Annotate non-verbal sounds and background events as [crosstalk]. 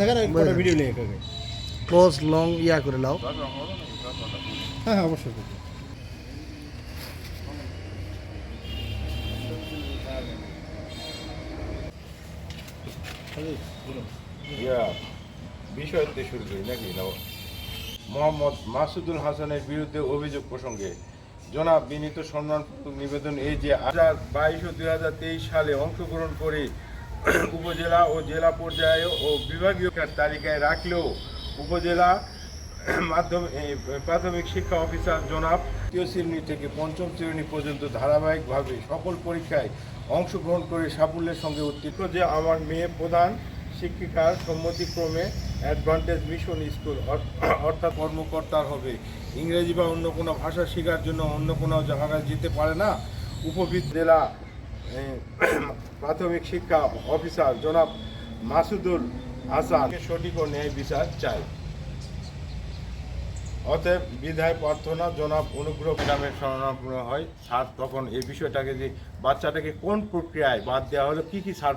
থাকেন আমি কটা ভিডিও নিয়ে এখানে? ক্লোজ লং ইয়া করে লাও হ্যাঁ হ্যাঁ অবশ্যই। বিষয়তে শুরু করি নাকি? মোহাম্মদ মাসুদুল হাসানের বিরুদ্ধে অভিযোগ প্রসঙ্গে জনাব বিনীত সম্মানপূর্বক নিবেদন এই যে হাজার বাইশ ও দুই হাজার তেইশ সালে অংশগ্রহণ করে উপজেলা ও জেলা পর্যায়ে ও বিভাগীয় তালিকায় রাখলেও উপজেলা মাধ্যমিক এই প্রাথমিক শিক্ষা অফিসার জনাব তৃতীয় শ্রেণি থেকে পঞ্চম শ্রেণি পর্যন্ত ধারাবাহিকভাবে সকল পরীক্ষায় অংশগ্রহণ করে সাফল্যের সঙ্গে উত্তীর্ণ। যে আমার মেয়ে প্রধান শিক্ষিকার সম্মতিক্রমে অ্যাডভান্টেজ মিশন স্কুল অর- অর্থাৎ কর্মকর্তার হবে। ইংরেজি বা অন্য কোনো ভাষা শেখার জন্য অন্য কোনো জায়গায় যেতে পারে না। উপবিদ জেলা এ, [clears throat] প্রাথমিক শিক্ষা অফিসার জনাব মাসুদুল হাসান সঠিক ও ন্যায় বিচার চাই। অতএব বিধায় প্রার্থনা জনাব অনুগ্রহ গ্রামের শরণাপন্ন হয়। স্যার, তখন এই বিষয়টাকে যে বাচ্চাটাকে কোন প্রক্রিয়ায় বাদ দেওয়া হলো, কি কি স্যার